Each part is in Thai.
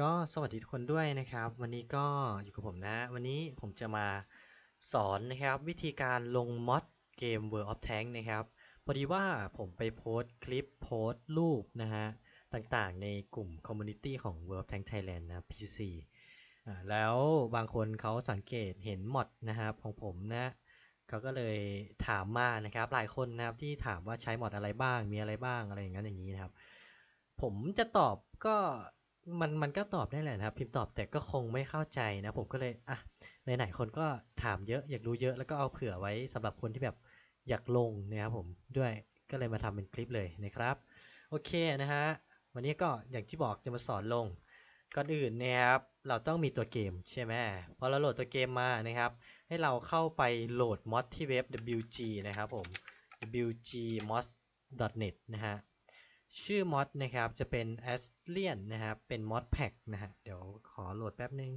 ก็สวัสดีทุกคนด้วยนะครับ วันนี้ก็อยู่กับผมนะ วันนี้ผมจะมาสอนนะครับ วิธีการลงมอดเกม World of Tank นะครับพอดีว่าผมไปโพสต์คลิปโพสต์รูปนะฮะต่างๆในกลุ่มคอมมูนิตี้ของ World of Tank Thailand นะ PC อ่าแล้วบางคนเขาสังเกตเห็นมอดนะครับของผมนะเขาก็เลยถามมานะครับ หลายคนนะครับที่ถามว่าใช้มอดอะไรบ้างมีอะไรบ้างอะไรอย่างนั้นอย่างนี้นะครับ ผมจะตอบก็ มันมันก็ตอบได้แหละนะครับ พิมพ์ตอบแต่ก็คงไม่เข้าใจนะผมก็เลยอะไหนๆคนก็ถามเยอะอยากรู้เยอะแล้วก็เอาเผื่อไว้สำหรับคนที่แบบอยากลงนะครับผมด้วยก็เลยมาทำเป็นคลิปเลยนะครับโอเคนะฮะวันนี้ก็อย่างที่บอกจะมาสอนลงก่อนอื่นนะครับเราต้องมีตัวเกมใช่ไหมพอเราโหลดตัวเกมมานะครับ ให้เราเข้าไปโหลดมอดที่เว็บ wg นะครับผม wgmods.net นะฮะ ชื่อมอดนะครับจะเป็น a s t r i a n นะครับเป็นมอดแพ็กนะฮะเดี๋ยวขอโหลดแป๊บนึง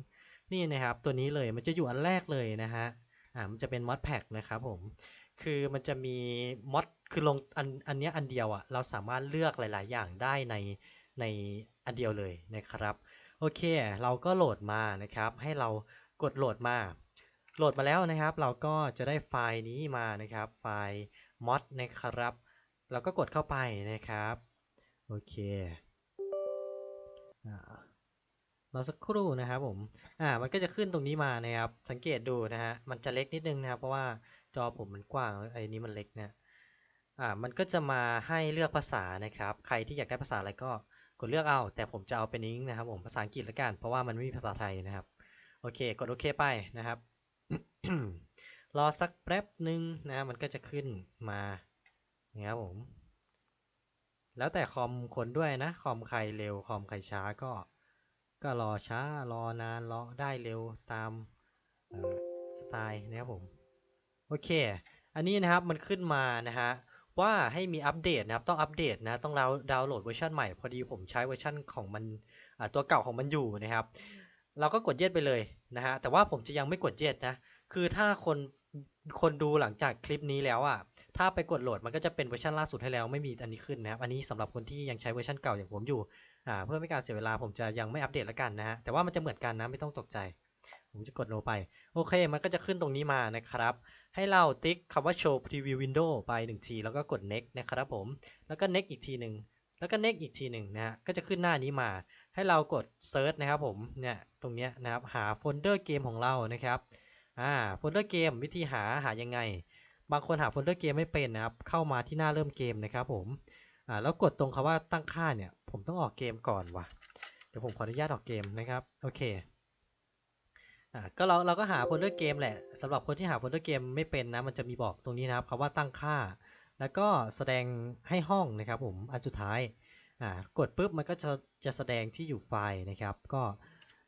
นี่นะครับตัวนี้เลยมันจะอยู่อันแรกเลยนะฮะอ่ามันจะเป็นมอดแพ็กนะครับผมคือมันจะมีมอดคือลงอันอันเนี้ยอันเดียวอะ่ะเราสามารถเลือกหลาย ๆ อย่างได้ในในอันเดียวเลยนะครับโอเค เราก็โหลดมานะครับ ให้เรากดโหลดมา โหลดมาแล้วนะครับ เราก็จะได้ไฟล์นี้มานะครับ ไฟล์ mod นะครับ เราก็กดเข้าไปนะครับ โอเคอ่ารอสักครู่นะครับผม อ่า มันก็จะขึ้นตรงนี้มานะครับ สังเกตดูนะฮะ มันจะเล็กนิดนึงนะครับ เพราะว่าจอผมมันกว้างไอ้นี้มันเล็กนะ อ่า มันก็จะมาให้เลือกภาษานะครับ ใครที่อยากได้ภาษาอะไรก็กดเลือกเอา แต่ผมจะเอาเป็นนิ้งนะครับผม ภาษาอังกฤษละกัน เพราะว่ามันไม่มีภาษาไทยนะครับ โอเค กดโอเคไปนะครับ รอสักแป๊บหนึ่งนะ มันก็จะขึ้นมานะครับผม แล้วแต่คอมคนด้วยนะ คอมใครเร็ว คอมใครช้าก็ ก็รอช้า รอนาน รอได้เร็วตามสไตล์นะครับผม โอเค อันนี้นะครับมันขึ้นมานะฮะว่าให้มีอัปเดตนะครับต้องอัปเดตนะต้องดาวดาวน์โหลดเวอร์ชันใหม่พอดีผมใช้เวอร์ชันของมันตัวเก่าของมันอยู่นะครับ เราก็กดเย็ดไปเลยนะฮะแต่ว่าผมจะยังไม่กดเย็ดนะคือถ้าคน คนดูหลังจากคลิปนี้แล้วอะ ถ้าไปกดโหลดมันก็จะเป็นเวอร์ชันล่าสุดให้แล้วไม่มีอันนี้ขึ้นนะครับ อันนี้สำหรับคนที่ยังใช้เวอร์ชันเก่าอย่างผมอยู่ อ่า เพื่อไม่การเสียเวลาผมจะยังไม่อัปเดตแล้วกันนะฮะ แต่ว่ามันจะเหมือนกันนะไม่ต้องตกใจ ผมจะกดโนไป โอเค มันก็จะขึ้นตรงนี้มานะครับ ให้เราติ๊กคำว่า show preview window ไปหนึ่งทีแล้วก็กด next นะครับผม แล้วก็ next อีกทีหนึ่งแล้วก็ next อีกทีหนึ่งนะฮะ ก็จะขึ้นหน้านี้มา ให้เรากด search นะครับผม เนี่ย ตรงเนี้ยนะครับ หาโฟลเดอร์เกมของเรานะครับ อ่าโฟลเดอร์เกมวิธีหาหายังไง บางคนหาโฟลเดอร์เกมไม่เป็นนะครับ เข้ามาที่หน้าเริ่มเกมนะครับผมอ่าแล้วกดตรงคำว่าตั้งค่าเนี่ย ผมต้องออกเกมก่อนว่ะ เดี๋ยวผมขออนุญาตออกเกมนะครับ โอเคอ่าก็เราเราก็หาโฟลเดอร์เกมแหละสำหรับคนที่หาโฟลเดอร์เกมไม่เป็นนะ มันจะมีบอกตรงนี้นะครับคำว่าตั้งค่า แล้วก็แสดงให้ห้องนะครับผม อันสุดท้ายอ่ากดปุ๊บมันก็จะจะแสดงที่อยู่ไฟล์นะครับ ก็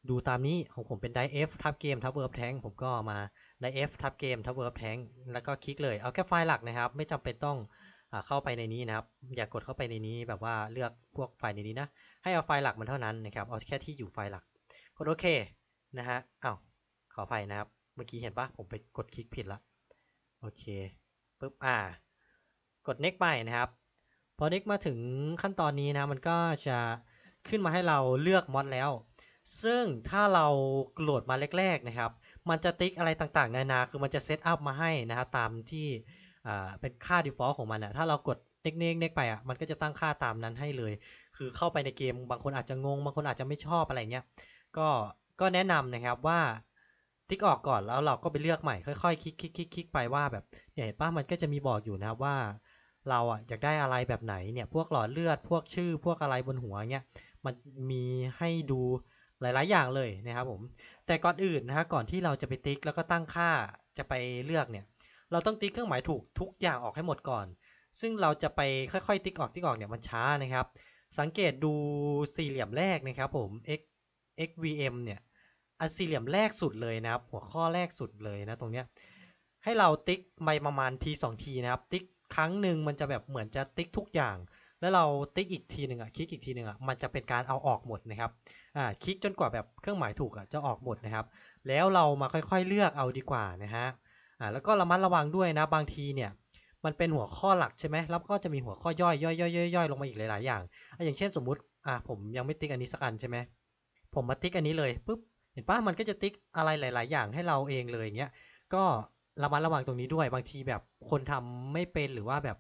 ดูตามนี้ของผมเป็น die f ทับเกมทับ verb tank ผมก็มา die f ทับเกมทับ verb tank แล้วก็คลิกเลยเอาแค่ไฟล์หลักนะครับ ไม่จำเป็นต้องอเข้าไปในนี้นะครับ อย่ากดเข้าไปในนี้แบบว่าเลือกพวกไฟล์ในนี้นะให้เอาไฟล์หลักมันเท่านั้นนะครับเอาแค่ที่อยู่ไฟล์หลักกดโอเคนะฮะอ้าวขออภัยนะครับเมื่อกี้เห็นปะผมไปกดคลิกผิดละโอเคปุ๊บอ่ากด next ไปนะครับ พอ next มาถึงขั้นตอนนี้นะมันก็จะขึ้นมาให้เราเลือกมอดแล้ว ซึ่งถ้าเราโหลดมาแรกๆนะครับ มันจะติ๊กอะไรต่างๆ นานา คือมันจะเซตอัพมาให้นะครับตามที่เป็นค่า default ของมันอะถ้าเรากด next next next ไปอะมันก็จะตั้งค่าตามนั้นให้เลย คือเข้าไปในเกมบางคนอาจจะงง บางคนอาจจะไม่ชอบอะไรเงี้ย ก็ก็แนะนำนะครับว่าติ๊กออกก่อนแล้วเราก็ไปเลือกใหม่ค่อยๆคลิกคลิกคลิกคลิกไปว่าแบบเนี่ยเห็นป่ะมันก็จะมีบอกอยู่นะครับว่า เราอะอยากได้อะไรแบบไหนเนี่ยพวกหลอดเลือดพวกชื่อพวกอะไรบนหัวเงี้ยมันมีให้ดู หลาย ๆ อย่างเลยนะครับผม แต่ก่อนอื่นนะฮะก่อนที่เราจะไปติ๊กแล้วก็ตั้งค่าจะไปเลือกเนี่ย เราต้องติ๊กเครื่องหมายถูกทุกอย่างออกให้หมดก่อน ซึ่งเราจะไปค่อย ๆ ติ๊กออกติ๊กออกเนี่ยมันช้านะครับ สังเกตดูสี่เหลี่ยมแรกนะครับผม x xvm เนี่ยอันสี่เหลี่ยมแรกสุดเลยนะครับ หัวข้อแรกสุดเลยนะตรงเนี้ยให้เราติ๊กไปประมาณทีสองทีนะครับ ติ๊กครั้งหนึ่งมันจะแบบเหมือนจะติ๊กทุกอย่าง แล้วเราติ๊กอีกทีหนึ่งอะคลิกอีกทีหนึ่งอะมันจะเป็นการเอาออกหมดนะครับอ่าคลิกจนกว่าแบบเครื่องหมายถูกอะจะออกหมดนะครับ แล้วเรามาค่อยๆเลือกเอาดีกว่านะฮะอ่าแล้วก็ระมัดระวังด้วยนะบางทีเนี่ยมันเป็นหัวข้อหลักใช่ไหมแล้วก็จะมีหัวข้อย่อยย่อยย่อยย่อยลงมาอีกหลายๆอย่างอะอย่างเช่นสมมุติอะผมยังไม่ติ๊กอันนี้สักอันใช่ไหมผมมาติ๊กอันนี้เลยปุ๊บเห็นปะมันก็จะติ๊กอะไรหลาย ๆ อย่างให้เราเองเลยอย่างเงี้ยก็ระมัดระวังตรงนี้ด้วยบางทีแบบคนทำไม่เป็นหรือว่าแบบ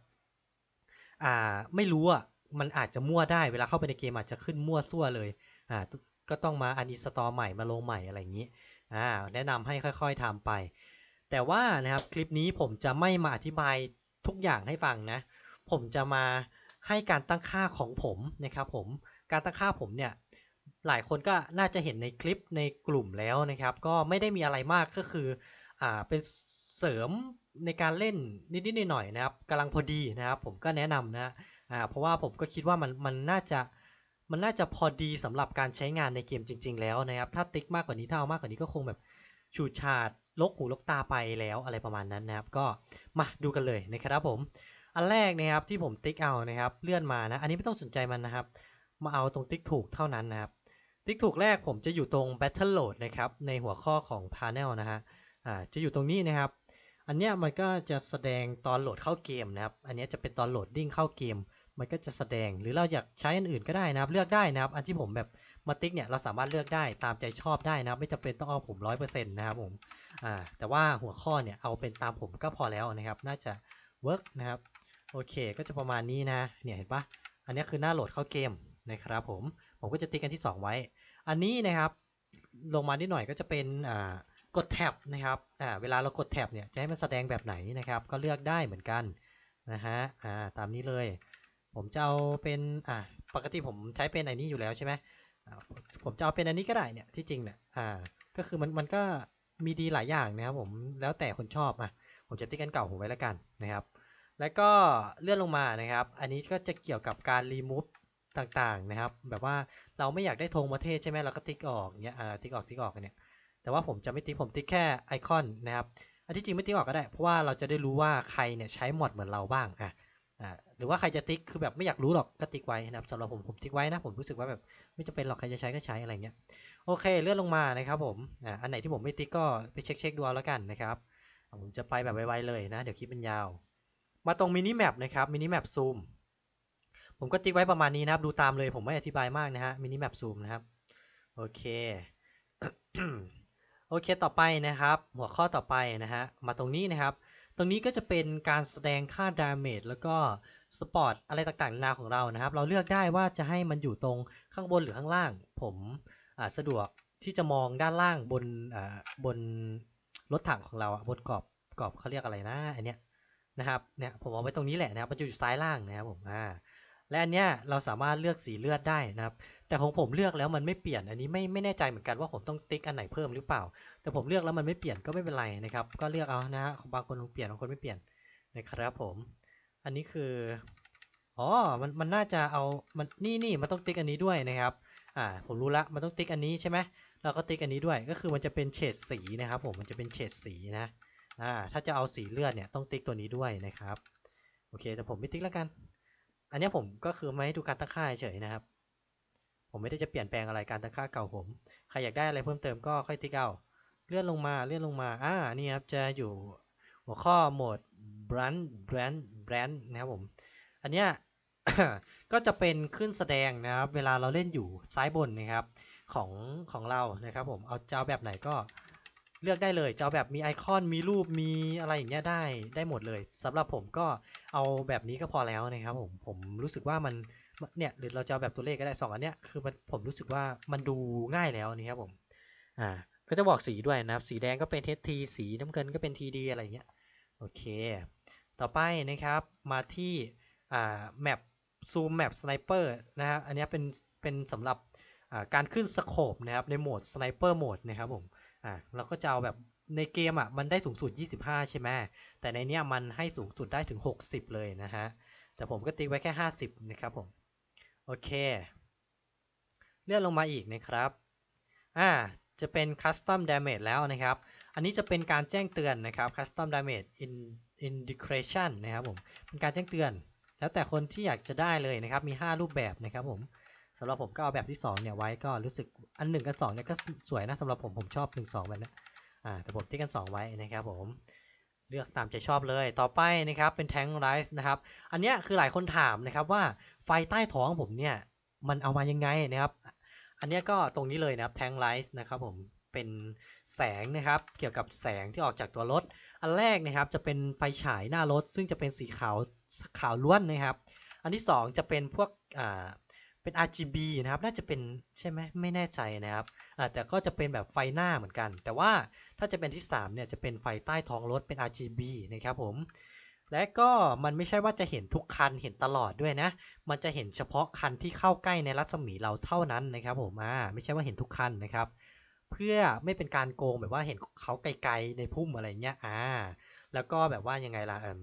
อ่าไม่รู้อะมันอาจจะมั่วได้เวลาเข้าไปในเกมอาจจะขึ้นมั่วซั่วเลยอ่าก็ต้องมาอันอินสตอลใหม่มาลงใหม่อะไรอย่างนี้อ่าแนะนำให้ค่อยๆทำไป แต่ว่านะครับคลิปนี้ผมจะไม่มาอธิบายทุกอย่างให้ฟังนะ ผมจะมาให้การตั้งค่าของผมนะครับผมการตั้งค่าผมเนี่ยหลายคนก็น่าจะเห็นในคลิปในกลุ่มแล้วนะครับ ก็ไม่ได้มีอะไรมากก็คืออ่าเป็นเสริม ในการเล่นนิดๆหน่อยๆนะครับกำลังพอดีนะครับผมก็แนะนำนะอ่าเพราะว่าผมก็คิดว่ามันมันน่าจะมันน่าจะพอดีสำหรับการใช้งานในเกมจริง ๆ แล้วนะครับ ถ้าติ๊กมากกว่านี้ถ้าเอามากกว่านี้ก็คงแบบฉูดฉาดลกหูลกตาไปแล้วอะไรประมาณนั้นนะครับ ก็มาดูกันเลยนะครับผม อันแรกนะครับที่ผมติ๊กเอานะครับ เลื่อนมานะ อันนี้ไม่ต้องสนใจมันนะครับ มาเอาตรงติ๊กถูกเท่านั้นนะครับ ติ๊กถูกแรกผมจะอยู่ตรง Battle Load นะครับในหัวข้อของ Panel นะฮะอ่าจะอยู่ตรงนี้นะครับ อันเนี้ยมันก็จะแสดงตอนโหลดเข้าเกมนะครับ อันเนี้ยจะเป็นตอนโหลดดิ้งเข้าเกม มันก็จะแสดง หรือเราอยากใช้อันอื่นก็ได้นะครับ เลือกได้นะครับ อันที่ผมแบบมาติ๊กเนี่ยเราสามารถเลือกได้ตามใจชอบได้นะครับ ไม่จำเป็นต้องเอาผมร้อยเปอร์เซ็นต์นะครับผม อ่า แต่ว่าหัวข้อเนี่ยเอาเป็นตามผมก็พอแล้วนะครับ น่าจะเวิร์กนะครับ โอเค ก็จะประมาณนี้นะ เนี่ยเห็นปะอันนี้คือหน้าโหลดเข้าเกมนะครับผม ผมก็จะติ๊กกันที่ 2 ไว้ อันนี้นะครับ ลงมานิดหน่อยก็จะเป็นอ่า กดแท็บนะครับอ่าเวลาเรากดแท็บเนี่ยจะให้มันแสดงแบบไหนนะครับ ก็เลือกได้เหมือนกันนะฮะอ่าตามนี้เลย ผมจะเอาเป็นอ่าปกติผมใช้เป็นไอ้นี้อยู่แล้วใช่ไหมผมจะเอาเป็นอันนี้ก็ได้เนี่ยที่จริงเนี่ยอ่าก็คือมันมันก็มีดีหลายอย่างนะครับผมแล้วแต่คนชอบอะผมจะติ๊กกันเก่าผมไว้แล้วกันนะครับ แล้วก็เลื่อนลงมานะครับ อันนี้ก็จะเกี่ยวกับการรีมูฟต่างๆนะครับ แบบว่าเราไม่อยากได้ธงประเทศใช่ไหมเราก็ติ๊กออกเนี้ยอ่าติ๊กออกติ๊กออกกันเนี่ย แต่ว่าผมจะไม่ติ๊กผมติ๊กแค่ไอคอนนะครับอันที่จริงไม่ติ๊กออกก็ได้ เพราะว่าเราจะได้รู้ว่าใครเนี่ยใช้มอดเหมือนเราบ้างอะอ่าหรือว่าใครจะติ๊กคือแบบไม่อยากรู้หรอกก็ติ๊กไว้นะครับสำหรับผมผมติ๊กไว้นะผมรู้สึกว่าแบบไม่จำเป็นหรอกใครจะใช้ก็ใช้อะไรเงี้ยโอเคเลื่อนลงมานะครับผมอ่าอันไหนที่ผมไม่ติ๊กก็ไปเช็คเช็คดูเอาแล้วกันนะครับผมจะไปแบบไวๆเลยนะเดี๋ยวคลิปมันยาว มาตรงมินิแมปนะครับมินิแมปซูมผมก็ติ๊กไว้ประมาณนี้นะครับดูตามเลยผมไม่อธิบายมากนะฮะมินิแมปซูมนะครับโอเค โอเคต่อไปนะครับ หัวข้อต่อไปนะฮะมาตรงนี้นะครับ ตรงนี้ก็จะเป็นการแสดงค่าดาเมจแล้วก็สปอร์ตอะไรต่างๆนานาของเรานะครับ เราเลือกได้ว่าจะให้มันอยู่ตรงข้างบนหรือข้างล่าง ผมสะดวกที่จะมองด้านล่างบนบนรถถังของเราบนกรอบกรอบเขาเรียกอะไรนะอันเนี้ยนะครับเนี่ยผมเอาไว้ตรงนี้แหละนะครับมันจะอยู่ซ้ายล่างนะครับผมอ่า และอันเนี้ยเราสามารถเลือกสีเลือดได้นะครับ แต่ของผมเลือกแล้วมันไม่เปลี่ยน อันนี้ไม่ไม่แน่ใจเหมือนกันว่าผมต้องติ๊กอันไหนเพิ่มหรือเปล่า แต่ผมเลือกแล้วมันไม่เปลี่ยนก็ไม่เป็นไรนะครับ ก็เลือกเอานะฮะบางคนเปลี่ยนบางคนไม่เปลี่ยนนะครับผม อันนี้คือ อ๋อ มันมันน่าจะเอา มันนี่นี่มันต้องติ๊กอันนี้ด้วยนะครับ อ่า ผมรู้ละ มันต้องติ๊กอันนี้ใช่ไหมเราก็ติ๊กอันนี้ด้วย ก็คือมันจะเป็นเฉดสีนะครับ ผม มันจะเป็นเฉดสีนะ อ่า ถ้าจะเอาสีเลือดเนี่ยต้องติ๊กตัวนี้ด้วยนะครับ โอเค แต่ผมไม่ติ๊กแล้วกัน อันนี้ผมก็คือไม่ให้ดูการตั้งค่าเฉยนะครับ ผมไม่ได้จะเปลี่ยนแปลงอะไรการตั้งค่าเก่าผม ใครอยากได้อะไรเพิ่มเติมก็ค่อยติ๊กเอา เลื่อนลงมา เลื่อนลงมา อ่า นี่ครับ จะอยู่หัวข้อโหมด brand brand brand นะครับผม อันเนี้ยก็จะเป็นขึ้นแสดงนะครับ เวลาเราเล่นอยู่ซ้ายบนนะครับของของเรานะครับผม เอาเจ้าแบบไหนก็ เลือกได้เลยจะเอาแบบมีไอคอนมีรูปมีอะไรอย่างเงี้ยได้ได้หมดเลยสำหรับผมก็เอาแบบนี้ก็พอแล้วนะครับผมผมรู้สึกว่ามันเนี่ยหรือเราจะเอาแบบตัวเลขก็ได้สองอันเนี้ยคือมันผมรู้สึกว่ามันดูง่ายแล้วนี่ครับผมอ่าก็จะบอกสีด้วยนะครับ สีแดงก็เป็น HT สีน้ำเงินก็เป็น TD อะไรเงี้ยโอเค ต่อไปนะครับมาที่อ่าแมปซูมแมปสไนเปอร์นะฮะอันนี้เป็นเป็นสำหรับการขึ้นสโคปนะครับในโหมดสไนเปอร์โหมดนะครับผม อ่าเราก็จะเอาแบบในเกมอะมันได้สูงสุด 25 ใช่ไหมแต่ในเนี้ยมันให้สูงสุดได้ถึง 60 เลยนะฮะ แต่ผมก็ติ๊กไว้แค่ 50 นะครับผม โอเค เลื่อนลงมาอีกนะครับ อ่า จะเป็น Custom Damage แล้วนะครับ อันนี้จะเป็นการแจ้งเตือนนะครับ Custom Damage in Indication นะครับผม เป็นการแจ้งเตือน แล้วแต่คนที่อยากจะได้เลยนะครับ มี 5 รูปแบบนะครับผม สำหรับผมก็เอาแบบที่2เนี่ยไว้ก็รู้สึกอัน1กับ2เนี่ยก็สวยนะสำหรับผมผมชอบ 1 2แบบนี้อ่าแต่ผมติ๊กกัน 2 ไว้นะครับผมเลือกตามใจชอบเลยต่อไปนะครับเป็นแทงไรฟ์นะครับอันนี้คือหลายคนถามนะครับว่าไฟใต้ท้องผมเนี่ยมันเอามายังไงนะครับ อันเนี้ยก็ตรงนี้เลยนะครับ tank light นะครับผมเป็นแสงนะครับเกี่ยวกับแสงที่ออกจากตัวรถ อันแรกนะครับจะเป็นไฟฉายหน้ารถ ซึ่งจะเป็นสีขาวขาวล้วนนะครับ อันที่สองจะเป็นพวกอ่า เป็น RGB นะครับ น่าจะเป็นใช่ไหมไม่แน่ใจนะครับแต่ก็จะเป็นแบบไฟหน้าเหมือนกัน แต่ว่าถ้าจะเป็นที่สามเนี่ย จะเป็นไฟใต้ท้องรถเป็น RGB นะครับผม และก็มันไม่ใช่ว่าจะเห็นทุกคันเห็นตลอดด้วยนะ มันจะเห็นเฉพาะคันที่เข้าใกล้ในรัศมีเราเท่านั้นนะครับผมอ่าไม่ใช่ว่าเห็นทุกคันนะครับ เพื่อไม่เป็นการโกงแบบว่าเห็นเขาไกลๆในพุ่มอะไรเงี้ยอ่า แล้วก็แบบว่ายังไงล่ะเอิ่ม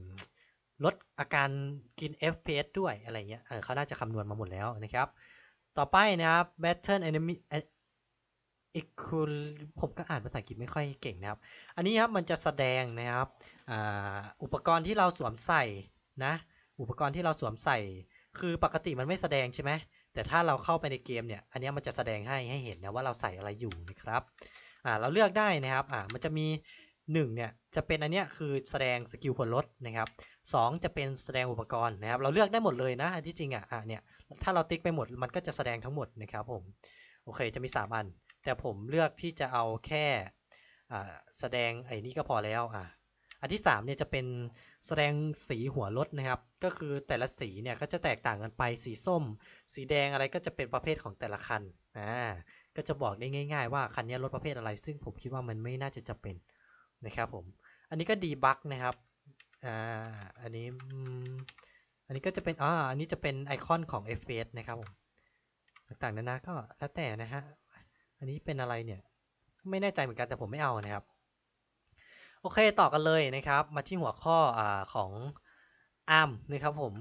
ลดอาการกิน FPS ด้วยอะไรเงี้ยเออเขาน่าจะคำนวณมาหมดแล้วนะครับ ต่อไปนะครับ Battle Enemy Equal ผมก็อ่านภาษาอังกฤษไม่ค่อยเก่งนะครับ อันนี้ครับมันจะแสดงนะครับอ,อุปกรณ์ที่เราสวมใส่นะ อุปกรณ์ที่เราสวมใส่ คือปกติมันไม่แสดงใช่ไหมแต่ถ้าเราเข้าไปในเกมเนี่ย อันนี้มันจะแสดงให้ให้เห็นนะว่าเราใส่อะไรอยู่นะครับ อ่าเราเลือกได้นะครับ อ่ามันจะมี 1เนี่ยจะเป็นอันเนี้ยคือแสดงสกิลผลลดนะครับสองจะเป็นแสดงอุปกรณ์นะครับ เราเลือกได้หมดเลยนะที่จริงอะอะเนี่ยถ้าเราติ๊กไปหมดมันก็จะแสดงทั้งหมดนะครับผมโอเคจะมี 3 อัน แต่ผมเลือกที่จะเอาแค่อ่าแสดงไอ้นี่ก็พอแล้วอะอันที่3เนี่ยจะเป็นแสดงสีหัวรถนะครับ ก็คือแต่ละสีเนี่ยก็จะแตกต่างกันไปสีส้ม สีแดงอะไรก็จะเป็นประเภทของแต่ละคันอ่าก็จะบอกได้ง่าย ๆ ว่าคันนี้รถประเภทอะไร ซึ่งผมคิดว่ามันไม่น่าจะจำเป็น นะครับผม อันนี้ก็ดีบักนะครับ อ่า อันนี้ อันนี้ก็จะเป็น อ่า อันนี้จะเป็นไอคอนของ FPS นะครับผม ต่างๆนานาก็แล้วแต่นะฮะ อันนี้เป็นอะไรเนี่ย ไม่แน่ใจเหมือนกันแต่ผมไม่เอานะครับ โอเค ต่อกันเลยนะครับ มาที่หัวข้ออาของ ARM นะครับผม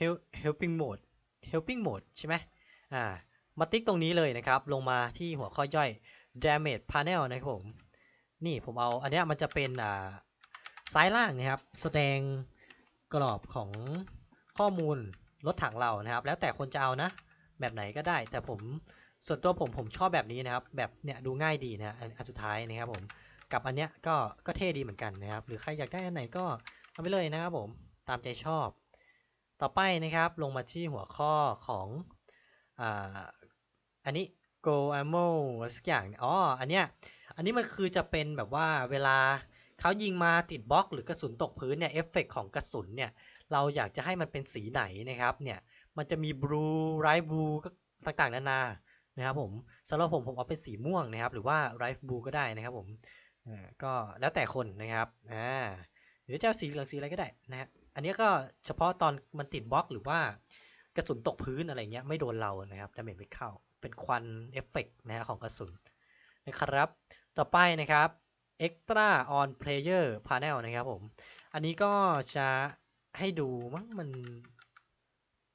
Help helping mode helping mode ใช่ไหมอ่า มาติ๊กตรงนี้เลยนะครับ ลงมาที่หัวข้อย่อย damage panel นะครับผม นี่ผมเอาอันนี้มันจะเป็นอ่าซ้ายล่างนะครับ แสดงกรอบของข้อมูลรถถังเรานะครับ แล้วแต่คนจะเอานะ แบบไหนก็ได้ แต่ผมส่วนตัวผมผมชอบแบบนี้นะครับ แบบเนี้ยดูง่ายดีนะอันสุดท้ายนะครับผมกับอันเนี้ยก็ก็เท่ดีเหมือนกันนะครับ หรือใครอยากได้อันไหนก็เอาไปเลยนะครับผมตามใจชอบ ต่อไปนะครับลงมาที่หัวข้อของอ่าอันนี้ go ammo สักอย่างอ๋ออันเนี้ย อันนี้มันคือจะเป็นแบบว่าเวลาเขายิงมาติดบล็อกหรือกระสุนตกพื้นเนี่ยเอฟเฟกของกระสุนเนี่ยเราอยากจะให้มันเป็นสีไหนนะครับเนี่ยมันจะมี blue light blue ก็ต่างๆ นานานะครับผมสำหรับผมผมเอาเป็นสีม่วงนะครับ หรือว่า light blue ก็ได้นะครับผมก็แล้วแต่คนนะครับอ่าหรือจะเอาสีเหลืองสีอะไรก็ได้นะฮะอันนี้ก็เฉพาะตอนมันติดบล็อกหรือว่ากระสุนตกพื้นอะไรเงี้ยไม่โดนเรานะครับดาเมจไม่เข้าเป็นควันเอฟเฟกต์นะฮะของกระสุนนะครับ ต่อไปนะครับ extra on player panel นะครับผม อันนี้ก็จะให้ดูมั้งมัน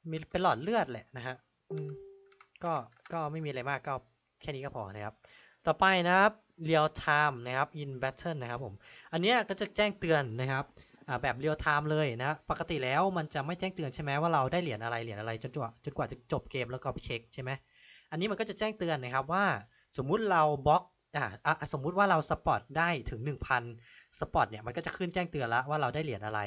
มีเป็นหลอดเลือดแหละนะฮะก็ก็ไม่มีอะไรมากก็แค่นี้ก็พอนะครับ ต่อไปนะครับ real time นะครับ in battle นะครับผม อันนี้ก็จะแจ้งเตือนนะครับแบบ real time เลยนะ ปกติแล้วมันจะไม่แจ้งเตือนใช่ไหมว่าเราได้เหรียญอะไรเหรียญอะไรจนกว่าจนกว่าจะจบเกมแล้วก็ไปเช็คใช่ไหมอันนี้มันก็จะแจ้งเตือนนะครับว่าสมมุติเราบล็อก อ่าอะสมมุติว่าเราสปอตได้ถึง 1,000 สปอตเนี่ยมันก็จะขึ้นแจ้งเตือนแล้วว่าเราได้เหรียญอะไร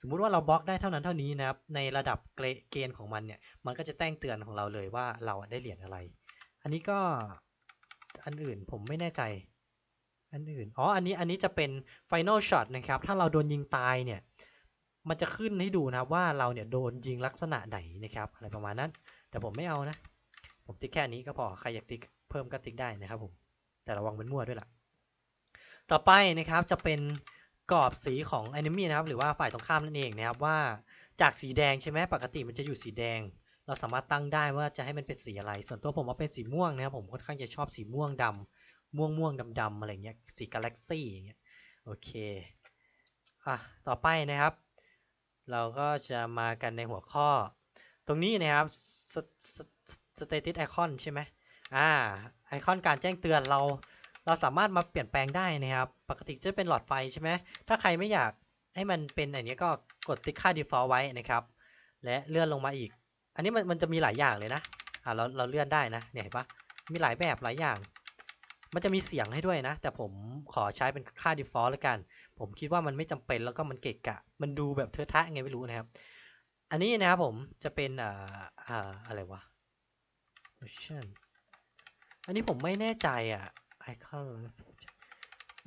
สมมุติว่าเราบล็อกได้เท่านั้นเท่านี้นะครับในระดับเกรเกณฑ์ของมันเนี่ยมันก็จะแจ้งเตือนของเราเลยว่าเราได้เหรียญอะไร อันนี้ก็อันอื่นผมไม่แน่ใจ อันอื่นอ๋ออันนี้อันนี้จะเป็น final shot นะครับถ้าเราโดนยิงตายเนี่ยมันจะขึ้นให้ดูนะว่าเราเนี่ยโดนยิงลักษณะไหนนะครับอะไรประมาณนั้น แต่ผมไม่เอานะ ผมติ๊กแค่นี้ก็พอใครอยากติ๊กเพิ่มก็ติ๊กได้นะครับผม แต่ระวังเป็นมั่วด้วยล่ะ ต่อไปนะครับจะเป็นกรอบสีของ enemy นะครับ หรือว่าฝ่ายตรงข้ามนั่นเองนะครับว่าจากสีแดงใช่ไหมปกติมันจะอยู่สีแดง เราสามารถตั้งได้ว่าจะให้มันเป็นสีอะไร ส่วนตัวผมเอาเป็นสีม่วงนะครับผมค่อนข้างจะชอบสีม่วงดำม่วงม่วงดำดำๆอะไรเงี้ยสีกาแล็กซี่อย่างเงี้ยโอเคอะต่อไปนะครับ เราก็จะมากันในหัวข้อ ตรงนี้นะครับ status icon ใช่ไหม อ่าไอคอนการแจ้งเตือนเราเราสามารถมาเปลี่ยนแปลงได้นะครับ ปกติจะเป็นหลอดไฟใช่ไหมถ้าใครไม่อยากให้มันเป็นอย่างนี้ก็กดติ๊กค่า default ไว้นะครับ และเลื่อนลงมาอีก อันนี้มันมันจะมีหลายอย่างเลยนะอ่าเราเราเลื่อนได้นะเนี่ยเห็นปะมีหลายแบบหลายอย่าง มันจะมีเสียงให้ด้วยนะ แต่ผมขอใช้เป็นค่า default แล้วกัน ผมคิดว่ามันไม่จำเป็นแล้วก็มันเกะกะ มันดูแบบเทอะทะไงไม่รู้นะครับ อันนี้นะครับผมจะเป็นอ่าอ่าอะไรวะ motion อันนี้ผมไม่แน่ใจอะไอคอน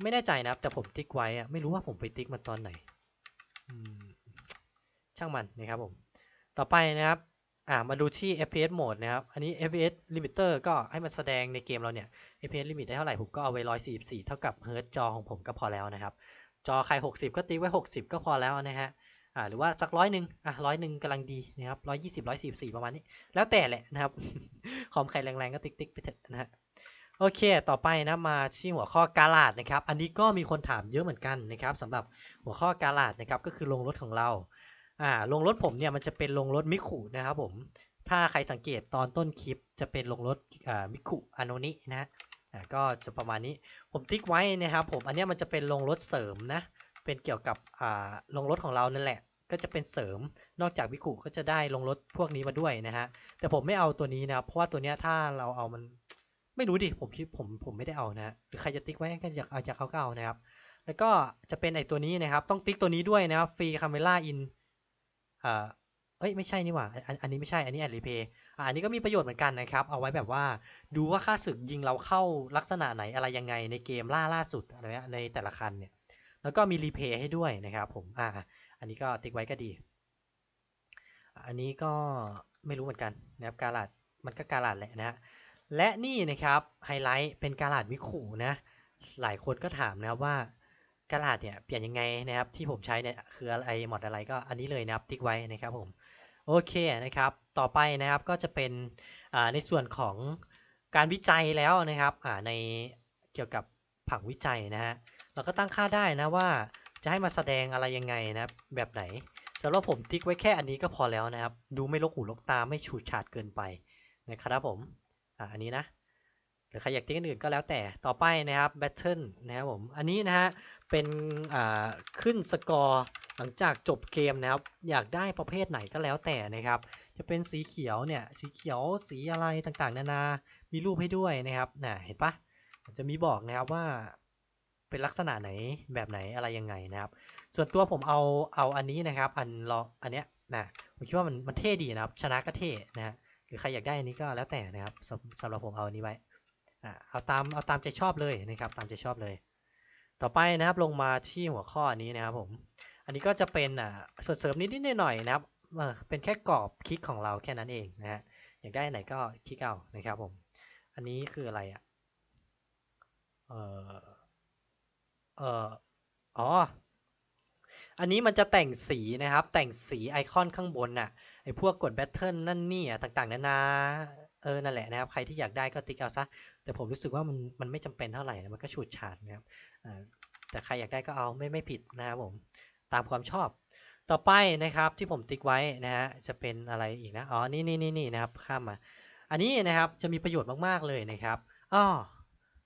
ไม่แน่ใจนะครับ แต่ผมติ๊กไว้อะไม่รู้ว่าผมไปติ๊กมันตอนไหนอืมช่างมันนะครับผม ต่อไปนะครับ อ่ามาดูที่ FPS mode นะครับ อันนี้ FPS limiter ก็ให้มันแสดงในเกมเราเนี่ย FPS limit ได้เท่าไหร่ผมก็เอาไว้ 144 เท่ากับเฮิร์ตจอของผมก็พอแล้วนะครับ จอใคร 60 ก็ติ๊กไว้ 60 ก็พอแล้วนะฮะ อ่าหรือว่าสักร้อยหนึ่งอะร้อยหนึ่งกำลังดีนะครับร้อยยี่สิบร้อยสี่สี่ประมาณนี้ แล้วแต่แหละนะครับคอมใครแรงๆก็ติ๊กติ๊กไปเถอะนะฮะโอเค ต่อไปนะมาที่หัวข้อการลาดนะครับ อันนี้ก็มีคนถามเยอะเหมือนกันนะครับสำหรับหัวข้อการลาดนะครับก็คือลงรถของเราอ่าลงรถผมเนี่ยมันจะเป็นลงรถมิคุนะครับผมถ้าใครสังเกตตอนต้นคลิปจะเป็นลงรถอ่ามิคุอโนนินะก็จะประมาณนี้ผมติ๊กไว้นะครับผมอันนี้มันจะเป็นลงรถเสริมนะ เป็นเกี่ยวกับอ่าลงรถของเรานั่นแหละ ก็จะเป็นเสริมนอกจากมิคุก็จะได้ลงรถพวกนี้มาด้วยนะฮะแต่ผมไม่เอาตัวนี้นะเพราะว่าตัวเนี้ยถ้าเราเอามันไม่รู้ดิผมคิดผมผมไม่ได้เอานะหรือใครจะติ๊กไว้ก็อยากเอาจากเขาก็เอานะครับ แล้วก็จะเป็นไอตัวนี้นะครับ ต้องติ๊กตัวนี้ด้วยนะครับฟรีคาเมล่าอินอ่าเอ้ยไม่ใช่นี่หว่าอันอันนี้ไม่ใช่อันนี้แอดรีเพย์อันนี้ก็มีประโยชน์เหมือนกันนะครับ เอาไว้แบบว่าดูว่าค่าศึกยิงเราเข้าลักษณะไหนอะไรยังไงในเกมล่าล่าสุดอะไรเงี้ยในแต่ละคันเนี่ย แล้วก็มีรีเพย์ให้ด้วยนะครับผมอ่าอันนี้ก็ติ๊กไว้ก็ดี อันนี้ก็ไม่รู้เหมือนกันนะครับการาดมันก็การาดแหละนะฮะและนี่นะครับไฮไลท์เป็นการาดมิคุนะหลายคนก็ถามนะครับว่าการาดเนี่ยเปลี่ยนยังไงนะครับที่ผมใช้เนี่ยคืออะไรมดอะไรก็อันนี้เลยนะครับติ๊กไว้นะครับผมโอเคนะครับต่อไปนะครับก็จะเป็นอ่าในส่วนของการวิจัยแล้วนะครับอ่าในเกี่ยวกับผังวิจัยนะฮะ เราก็ตั้งค่าได้นะว่าจะให้มาแสดงอะไรยังไงนะแบบไหนสำหรับผมติ๊กไว้แค่อันนี้ก็พอแล้วนะครับ ดูไม่ลกหูลกตาไม่ฉูดฉาดเกินไปนะครับผมอ่าอันนี้นะหรือใครอยากติ๊กอื่นก็แล้วแต่ต่อไปนะครับ Battle นะครับผมอันนี้นะฮะเป็นอ่าขึ้นสกอร์หลังจากจบเกมนะครับ อยากได้ประเภทไหนก็แล้วแต่นะครับ จะเป็นสีเขียวเนี่ยสีเขียวสีอะไรต่างๆ นานา มีรูปให้ด้วยนะครับน่ะเห็นปะจะมีบอกนะครับว่า เป็นลักษณะไหนแบบไหนอะไรยังไงนะครับ ส่วนตัวผมเอาเอาอันนี้นะครับ อันรออันเนี้ยนะผมคิดว่ามันมันเท่ดีนะครับ ชนะก็เท่นะฮะหรือใครอยากได้อันนี้ก็แล้วแต่นะครับสำสำหรับผมเอาอันนี้ไว้อะเอาตามเอาตามใจชอบเลยนะครับ ตามใจชอบเลย ต่อไปนะครับลงมาที่หัวข้อนี้นะครับผมอันนี้ก็จะเป็นอ่าส่วนเสริมนิดๆหน่อยๆนะครับเป็นแค่กรอบคลิกของเราแค่นั้นเองนะฮะอยากได้อันไหนก็คลิกเอานะครับผมอันนี้คืออะไรอะเออ เอออ๋อ อันนี้มันจะแต่งสีนะครับ แต่งสีไอคอนข้างบนน่ะ ไอพวกกดแบตเทิลนั่นนี่อะต่างๆนานา เออ นั่นแหละนะครับ ใครที่อยากได้ก็ติ๊กเอาซะ แต่ผมรู้สึกว่ามันมันไม่จำเป็นเท่าไหร่ มันก็ฉูดฉาดนะครับ แต่ใครอยากได้ก็เอาไม่ไม่ผิดนะครับผม ตามความชอบ ต่อไปนะครับที่ผมติ๊กไว้นะฮะ จะเป็นอะไรอีกนะ อ๋อ นี่นี่นี่นี่นะครับ ข้ามมา อันนี้นะครับจะมีประโยชน์มากๆเลยนะครับ อ้อ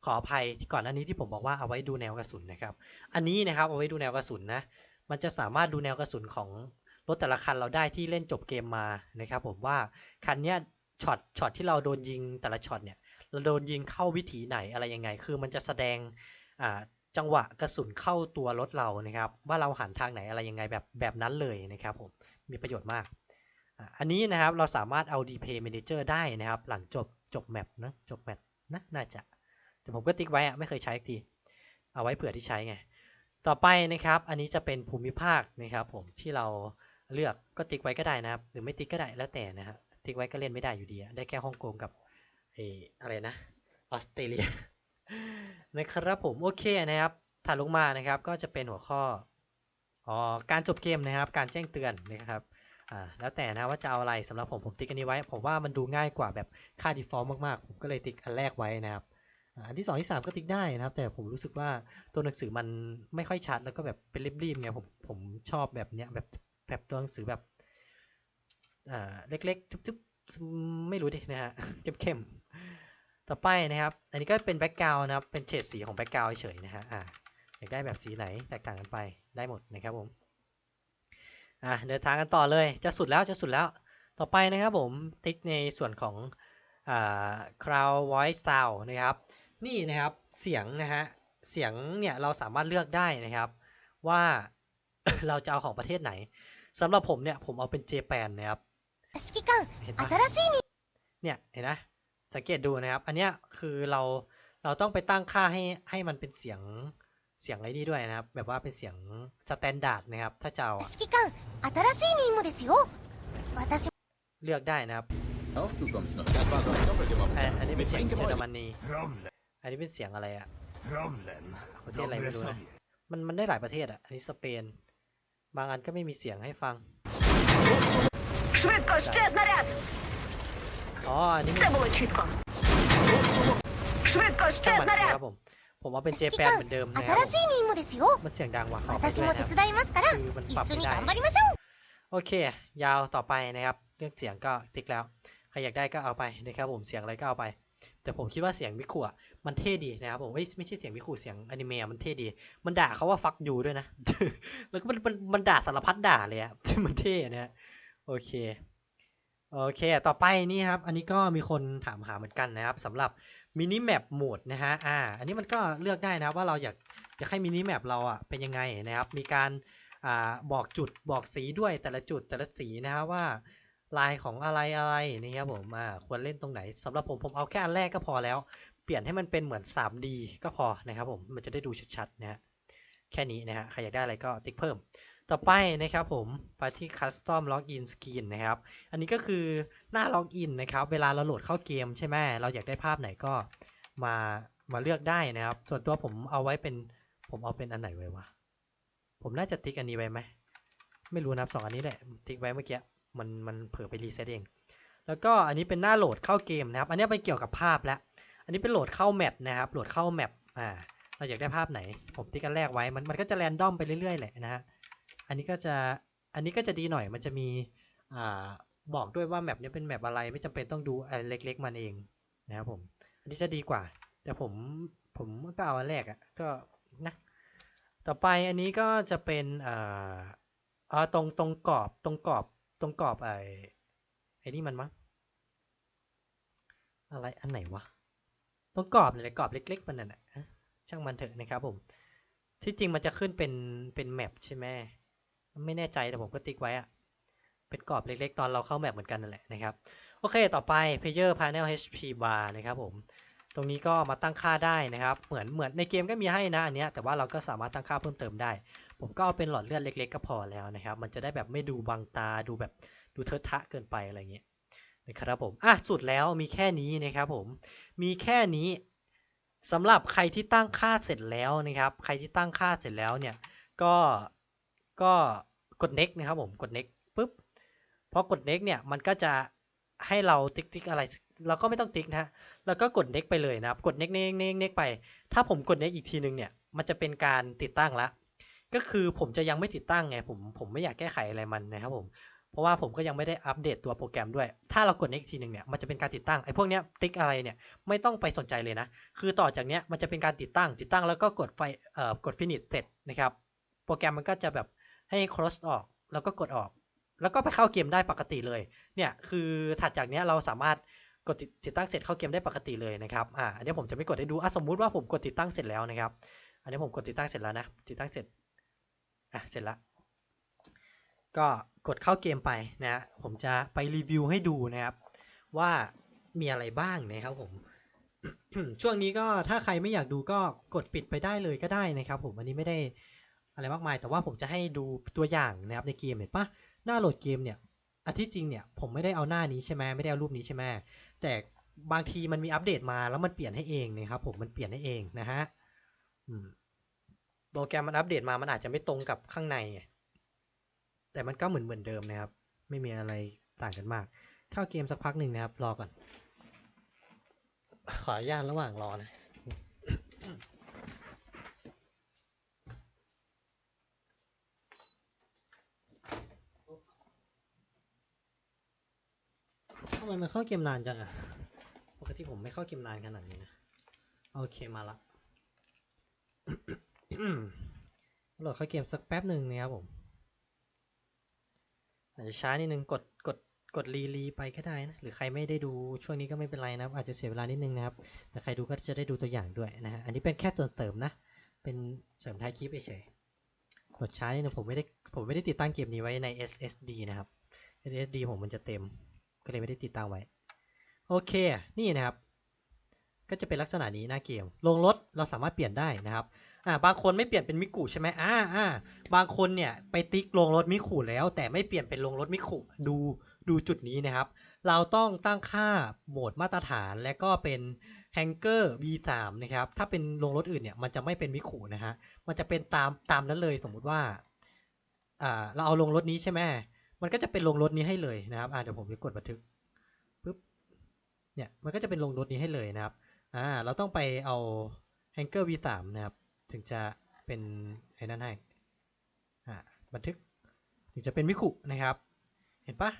ขออภัยที่ก่อนหน้านี้ที่ผมบอกว่าเอาไว้ดูแนวกระสุนนะครับ อันนี้นะครับเอาไว้ดูแนวกระสุนนะ มันจะสามารถดูแนวกระสุนของรถแต่ละคันเราได้ที่เล่นจบเกมมานะครับ ผมว่าคันเนี้ยช็อตช็อตที่เราโดนยิงแต่ละช็อตเนี่ยเราโดนยิงเข้าวิถีไหนอะไรยังไง คือมันจะแสดงอ่าจังหวะกระสุนเข้าตัวรถเรานะครับ ว่าเราหันทางไหนอะไรยังไงแบบแบบนั้นเลยนะครับผมมีประโยชน์มาก อันนี้นะครับเราสามารถเอา DP Manager ได้นะครับ หลังจบจบแมปนะจบแมปนะน่าจะ แต่ผมก็ติ๊กไว้อะไม่เคยใช้สักที เอาไว้เผื่อที่ใช้ไง ต่อไปนะครับ อันนี้จะเป็นภูมิภาคนะครับ ผมที่เราเลือกก็ติ๊กไว้ก็ได้นะครับ หรือไม่ติ๊กก็ได้แล้วแต่นะฮะติ๊กไว้ก็เล่นไม่ได้อยู่ดีได้แค่ฮ่องกงกับเอออะไรนะออสเตรเลียนะครับผมโอเคนะครับถัดลงมานะครับก็จะเป็นหัวข้ออ๋อการจบเกมนะครับ การแจ้งเตือนนะครับอ่าแล้วแต่นะว่าจะเอาอะไรสำหรับผมผมติ๊กอันนี้ไว้ ผมว่ามันดูง่ายกว่าแบบค่า default มากๆ ผมก็เลยติ๊กอันแรกไว้นะครับ อันที่สองที่สามก็ติ๊กได้นะครับ แต่ผมรู้สึกว่าตัวหนังสือมันไม่ค่อยชัดแล้วก็แบบเป็นรีบๆไงผมผมชอบแบบเนี้ยแบบแบบตัวหนังสือแบบอ่าเล็กๆจุ๊บๆไม่รู้ดินะฮะเข้มๆต่อไปนะครับ อันนี้ก็เป็นแบ็กกราวน์นะครับเป็นเฉดสีของแบ็กกราวน์เฉยนะฮะอ่าอยากได้แบบสีไหนแตกต่างกันไปได้หมดนะครับผมอ่าเดินทางกันต่อเลยจะสุดแล้วจะสุดแล้วต่อไปนะครับผมติ๊กในส่วนของอ่า crowd voice sound นะครับ นี่นะครับเสียงนะฮะเสียงเนี่ยเราสามารถเลือกได้นะครับ ว่าเราจะเอาของประเทศไหนสำหรับผมเนี่ยผมเอาเป็นเจแปนนะครับเห็นปะเนี่ยเห็นนะสังเกตดูนะครับ อันนี้คือเราเราต้องไปตั้งค่าให้ให้มันเป็นเสียงเสียงอะไรนี่ด้วยนะครับ แบบว่าเป็นเสียงสแตนดาร์ดนะครับ ถ้าจะเอาเลือกได้นะครับอันนี้เป็นเสียงเยอรมนีันนี้เป็นเสียงอะไรอะประเทศอะไรไม่รู้นะมันมันได้หลายประเทศอะอันนี้สเปน บางอันก็ไม่มีเสียงให้ฟังอ๋ออันนี้ครับผมผมว่าเป็นเจแปนเหมือนเดิมนะครับมันเสียงดังว่ะขอไปด้วยนะคือมันปรับไม่ได้โอเค ยาวต่อไปนะครับ เรื่องเสียงก็ติ๊กแล้ว ใครอยากได้ก็เอาไปนะครับผมเสียงอะไรก็เอาไป แต่ผมคิดว่าเสียงมิคุอะมันเท่ดีนะครับผมเอ้ยไม่ใช่เสียงมิคุเสียงอนิเมะมันเท่ดี มันด่าเขาว่าฟักยูด้วยนะ แล้วก็มันมันมันด่าสารพัดด่าเลยอะมันเท่นะโอเคโอเค ต่อไปนี่ครับ อันนี้ก็มีคนถามหาเหมือนกันนะครับสำหรับมินิแมปโหมดนะฮะ อ่า อันนี้มันก็เลือกได้นะครับว่าเราอยากอยากให้มินิแมปเราอะเป็นยังไงนะครับ มีการอ่าบอกจุดบอกสีด้วยแต่ละจุดแต่ละสีนะครับว่า ลายของอะไรอะไรนี่ครับผมอ่าควรเล่นตรงไหนสำหรับผมผมเอาแค่อันแรกก็พอแล้ว เปลี่ยนให้มันเป็นเหมือน 3D ก็พอนะครับผมมันจะได้ดูชัดๆนะฮะแค่นี้นะฮะใครอยากได้อะไรก็ติ๊กเพิ่ม ต่อไปนะครับผมไปที่ Custom Login Screen นะครับ อันนี้ก็คือหน้าล็อกอินนะครับ เวลาเราโหลดเข้าเกมใช่ไหมเราอยากได้ภาพไหนก็มามาเลือกได้นะครับ ส่วนตัวผมเอาไว้เป็นผมเอาเป็นอันไหนไว้วะผมน่าจะติ๊กอันนี้ไว้ไหมไม่รู้นะครับสองอันนี้แหละติ๊กไว้เมื่อกี้ มันมันเผลอไปรีเซ็ตเอง แล้วก็อันนี้เป็นหน้าโหลดเข้าเกมนะครับ อันนี้ไปเกี่ยวกับภาพแล้ว อันนี้เป็นโหลดเข้าแมปนะครับ โหลดเข้าแมป อ่า เราอยากได้ภาพไหน ผมติ๊กอันแรกไว้ มันมันก็จะแรนดอมไปเรื่อยๆแหละนะฮะ อันนี้ก็จะ อันนี้ก็จะดีหน่อย มันจะมี อ่า บอกด้วยว่าแมปนี้เป็นแมปอะไร ไม่จำเป็นต้องดูอะไรเล็ก ๆ มันเองนะครับผม อันนี้จะดีกว่า แต่ผม ผมก็เอาอันแรกอะ่ะ ก็นะ ต่อไปอันนี้ก็จะเป็น อ่าอ่าตรงตรงกรอบ ตรงกรอบ ตรงกรอบไอ้ไอ้นี่มันมั้งอะไรอันไหนวะตรงกรอบเนี่ยแหละกรอบเล็ก ๆ มันน่ะนะช่างมันเถอะนะครับผม ที่จริงมันจะขึ้นเป็นเป็นแมปใช่ไหมไม่แน่ใจแต่ผมก็ติ๊กไว้อะเป็นกรอบเล็ก ๆ ตอนเราเข้าแมปเหมือนกันนั่นแหละนะครับ โอเคต่อไป Player Panel HP Bar นะครับผมตรงนี้ก็มาตั้งค่าได้นะครับ เหมือนเหมือนในเกมก็มีให้นะอันเนี้ยแต่ว่าเราก็สามารถตั้งค่าเพิ่มเติมได้ ผมก็เอาเป็นหลอดเลือดเล็ก ๆ ก็พอแล้วนะครับ มันจะได้แบบไม่ดูบังตาดูแบบดูเทอะทะเกินไปอะไรเงี้ยนะครับผมอะสุดแล้วมีแค่นี้นะครับผมมีแค่นี้สำหรับใครที่ตั้งค่าเสร็จแล้วนะครับ ใครที่ตั้งค่าเสร็จแล้วเนี่ยก็ก็กด next นะครับผมกด next ปุ๊บพอกด next เนี่ยมันก็จะให้เราติ๊กติ๊กอะไร เราก็ไม่ต้องติ๊กนะฮะแล้วก็กด next ไปเลยนะครับ กด next next next next ไป ถ้าผมกด next อีกทีนึงเนี่ยมันจะเป็นการติดตั้งละ ก็คือผมจะยังไม่ติดตั้งไงผมผมไม่อยากแก้ไขอะไรมันนะครับผมเพราะว่าผมก็ยังไม่ได้อัปเดตตัวโปรแกรมด้วย ถ้าเรากดอีกทีหนึ่งเนี่ยมันจะเป็นการติดตั้งไอ้พวกเนี้ยติ๊กอะไรเนี่ยไม่ต้องไปสนใจเลยนะ คือต่อจากเนี้ยมันจะเป็นการติดตั้ง ติดตั้งแล้วก็กดไฟเอ่อกด finish เสร็จนะครับ โปรแกรมมันก็จะแบบให้ close ออกแล้วก็กดออก แล้วก็ไปเข้าเกมได้ปกติเลย เนี่ยคือถัดจากเนี้ยเราสามารถกดติดติดตั้งเสร็จเข้าเกมได้ปกติเลยนะครับ อ่าอันนี้ผมจะไม่กดให้ดูอะสมมุติว่าผมกดติดตั้งเสร็จแล้วนะครับ อันนี้ผมกดติดตั้งเสร็จแล้วนะ ติดตั้งเสร็จ อะเสร็จละก็กดเข้าเกมไปนะฮะผมจะไปรีวิวให้ดูนะครับ ว่ามีอะไรบ้างนะครับผม ช่วงนี้ก็ถ้าใครไม่อยากดูก็กดปิดไปได้เลยก็ได้นะครับผมอันนี้ไม่ได้อะไรมากมาย แต่ว่าผมจะให้ดูตัวอย่างนะครับในเกมเห็นปะหน้าโหลดเกมเนี่ยอันที่จริงเนี่ยผมไม่ได้เอาหน้านี้ใช่ไหมไม่ได้เอารูปนี้ใช่ไหมแต่บางทีมันมีอัปเดตมาแล้วมันเปลี่ยนให้เองนะครับผมมันเปลี่ยนให้เองนะฮะอืม โปรแกรมมันอัปเดตมามันอาจจะไม่ตรงกับข้างในไงแต่มันก็เหมือนเหมือนเดิมนะครับ ไม่มีอะไรต่างกันมาก เข้าเกมสักพักหนึ่งนะครับ รอก่อน ขออนุญาตระหว่างรอนะทำไมมันเข้าเกมนานจังอะปกติผมไม่เข้าเกมนานขนาดนี้นะ โอเคมาละ โหลดเข้าเกมสักแป๊บหนึ่งนะครับผมอาจจะช้านิดนึงกดกดกดรีรีไปก็ได้นะ หรือใครไม่ได้ดูช่วงนี้ก็ไม่เป็นไรนะครับ อาจจะเสียเวลานิดนึงนะครับ แต่ใครดูก็จะได้ดูตัวอย่างด้วยนะฮะ อันนี้เป็นแค่ตัวเติมนะ เป็นเสริมท้ายคลิปเฉยๆกดช้านิดนึงผมไม่ได้ผมไม่ได้ติดตั้งเกมนี้ไว้ใน SSD นะครับ SSD ผมมันจะเต็ม ก็เลยไม่ได้ติดตั้งไว้ โอเค นี่นะครับ ก็จะเป็นลักษณะนี้หน้าเกมลงรถเราสามารถเปลี่ยนได้นะครับอ่าบางคนไม่เปลี่ยนเป็นมิกุใช่ไหมอ่าอ่าบางคนเนี่ยไปติ๊กลงรถมิคุแล้ว แต่ไม่เปลี่ยนเป็นลงรถมิคุดูดูจุดนี้นะครับ เราต้องตั้งค่าโหมดมาตรฐานและก็เป็นแฮงเกอร์ V3 นะครับ ถ้าเป็นลงรถอื่นเนี่ยมันจะไม่เป็นมิคุนะฮะมันจะเป็นตามตามนั้นเลยสมมุติว่าอ่าเราเอาลงรถนี้ใช่ไหมมันก็จะเป็นลงรถนี้ให้เลยนะครับอ่าเดี๋ยวผมจะกดบันทึกปึ๊บเนี่ยมันก็จะเป็นลงรถนี้ให้เลยนะครับ อ่าเราต้องไปเอา Hanker V3 นะครับ ถึงจะเป็นไอ้นั่นให้อ่าบันทึกถึงจะเป็นมิคุนะครับ เห็นปะ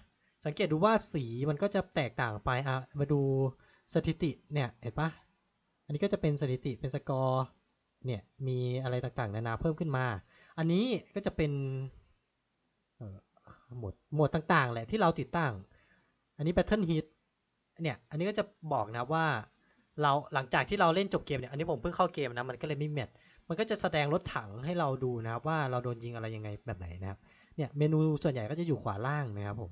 สังเกตดูว่าสีมันก็จะแตกต่างไปอะมาดูสถิติเนี่ยเห็นปะอันนี้ก็จะเป็นสถิติเป็นสกอร์เนี่ยมีอะไรต่างๆ นานาเพิ่มขึ้นมา อันนี้ก็จะเป็นหมวดหมวดต่างๆ แหละที่เราติดตั้ง อันนี้ Battle Hit เนี่ย อันนี้ก็จะบอกนะว่า เราหลังจากที่เราเล่นจบเกมเนี่ย อันนี้ผมเพิ่งเข้าเกมนะ มันก็เลยไม่แมทมันก็จะแสดงรถถังให้เราดูนะครับ ว่าเราโดนยิงอะไรยังไงแบบไหนนะครับ เนี่ยเมนูส่วนใหญ่ก็จะอยู่ขวาล่างนะครับผม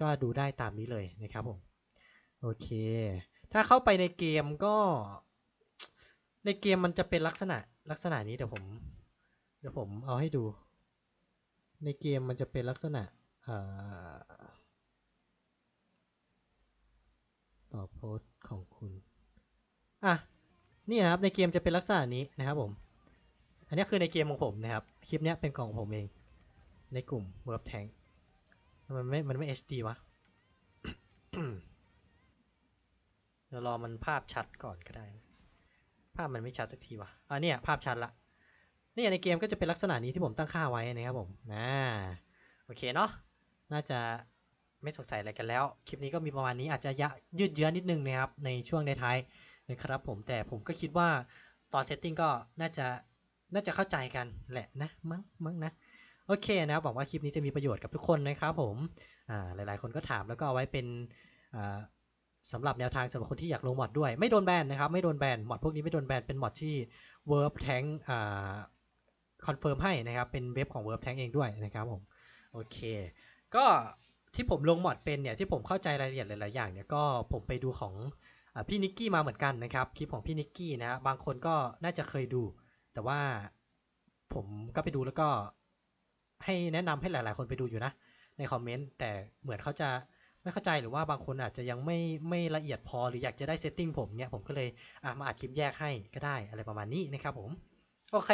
ก็ดูได้ตามนี้เลยนะครับผม โอเค ถ้าเข้าไปในเกมก็ ในเกมมันจะเป็นลักษณะลักษณะนี้เดี๋ยวผม เดี๋ยวผมเอาให้ดู ในเกมมันจะเป็นลักษณะต่อบโพสต์ของคุณ อะนี่นะครับในเกมจะเป็นลักษณะนี้นะครับผม อันนี้คือในเกมของผมนะครับ คลิปเนี้ยเป็นของผมเอง ในกลุ่ม World Tank มันไม่ มันไม่ HD วะเดี๋ยวรอมันภาพชัดก่อนก็ได้ ภาพมันไม่ชัดสักทีวะอะเนี่ยภาพชัดละนี่ในเกมก็จะเป็นลักษณะนี้ที่ผมตั้งค่าไว้นะครับผมนะโอเคเนาะ น่าจะไม่สงสัยอะไรกันแล้ว คลิปนี้ก็มีประมาณนี้อาจจะยะยืดเยื้อนิดนึงนะครับในช่วงในท้าย นะครับผมแต่ผมก็คิดว่าตอนเซตติ้งก็น่าจะน่าจะเข้าใจกันแหละนะมั้งมั้งนะโอเคนะบหวังว่าคลิปนี้จะมีประโยชน์กับทุกคนนะครับผมอ่าหลายๆ คนก็ถามแล้วก็เอาไว้เป็นสำหรับแนวทางสำหรับคนที่อยากลงมอดด้วย ไม่โดนแบนนะครับไม่โดนแบนมอดพวกนี้ไม่โดนแบนเป็นมอดที่ Verb Tank อ่าคอนเฟิร์มให้นะครับเป็นเว็บของ Verb Tank เองด้วยนะครับผมโอเค ก็ที่ผมลงมอดเป็นเนี่ยที่ผมเข้าใจรายละเอียดหลาย ๆ อย่างเนี่ยก็ผมไปดูของ พี่นิกกี้มาเหมือนกันนะครับคลิปของพี่นิกกี้นะบางคนก็น่าจะเคยดู แต่ว่าผมก็ไปดูแล้วก็ให้แนะนำให้หลาย ๆ คนไปดูอยู่นะ ในคอมเมนต์แต่เหมือนเขาจะไม่เข้าใจหรือว่าบางคนอาจจะยังไม่ไม่ละเอียดพอหรืออยากจะได้เซตติ้งผมเนี่ยผมก็เลยมาอัดคลิปแยกให้ก็ได้อะไรประมาณนี้นะครับผมโอเค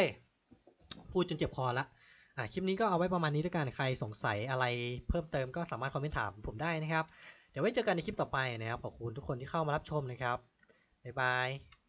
พูดจนเจ็บคอละอะคลิปนี้ก็เอาไว้ประมาณนี้ด้วยกันใครสงสัยอะไรเพิ่มเติมก็สามารถคอมเมนต์ถามผมได้นะครับ เดี๋ยวไว้เจอกันในคลิปต่อไปนะครับ ขอบคุณทุกคนที่เข้ามารับชมนะครับ บ๊ายบาย